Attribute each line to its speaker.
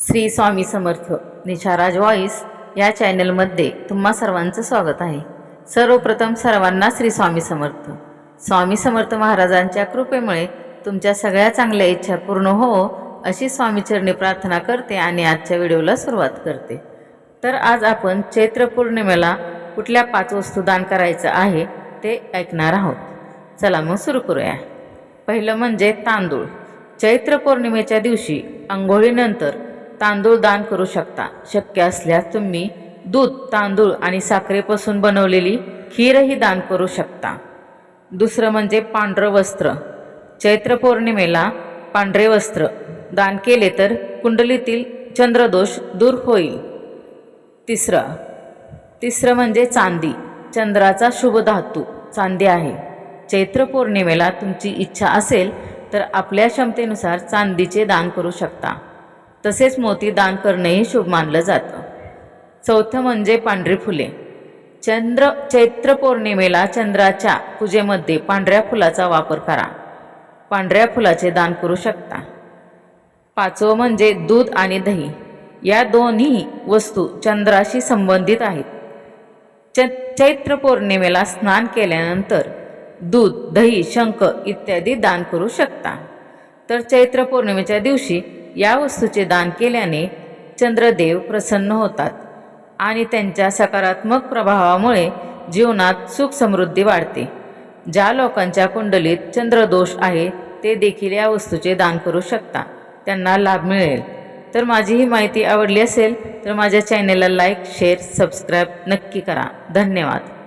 Speaker 1: Shri Swami Samarth निशाराज voice या चॅनलमध्ये तुम्हा सर्वांचं स्वागत आहे. सर्वप्रथम सर्वांना श्री स्वामी समर्थ. स्वामी समर्थ महाराजांच्या कृपेमुळे तुमच्या सगळ्या चांगल्या इच्छा पूर्ण हो अशी स्वामीचरणी प्रार्थना करते आणि आजच्या व्हिडिओला सुरुवात करते. तर आज आपण चैत्र पौर्णिमेला कुठल्या पाच वस्तू दान करायचं आहे ते ऐकणार आहोत. चला मग सुरू करूया. पहिलं म्हणजे तांदूळ. चैत्र पौर्णिमेच्या दिवशी आंघोळीनंतर तांदूळ दान करू शकता. शक्य असल्यास तुम्ही दूध तांदूळ आणि साखरेपासून बनवलेली खीरही दान करू शकता. दुसरं म्हणजे पांढरं वस्त्र. चैत्र पौर्णिमेला पांढरे वस्त्र दान केले तर कुंडलीतील चंद्रदोष दूर होईल. तिसरं तिसरं म्हणजे चांदी. चंद्राचा शुभ धातू चांदी आहे. चैत्र पौर्णिमेला तुमची इच्छा असेल तर आपल्या क्षमतेनुसार चांदीचे दान करू शकता. तसेच मोती दान करणेही शुभ मानलं जातं. चौथं म्हणजे पांढरी फुले. चंद्र चैत्र पौर्णिमेला चंद्राच्या पूजेमध्ये पांढऱ्या फुलाचा वापर करा. पांढऱ्या फुलाचे दान करू शकता. पाचवं म्हणजे दूध आणि दही. या दोन्ही वस्तू चंद्राशी संबंधित आहेत. च चैत्र पौर्णिमेला स्नान केल्यानंतर दूध दही शंख इत्यादी दान करू शकता. तर चैत्र पौर्णिमेच्या दिवशी या वस्तूचे दान केल्याने चंद्रदेव प्रसन्न होतात आणि त्यांच्या सकारात्मक प्रभावामुळे जीवनात सुख समृद्धी वाढते. ज्या लोकांच्या कुंडलीत चंद्रदोष आहे ते देखील या वस्तूचे दान करू शकता. त्यांना लाभ मिळेल. तर माझी ही माहिती आवडली असेल तर माझ्या चॅनेलला लाईक शेअर सबस्क्राईब नक्की करा. धन्यवाद.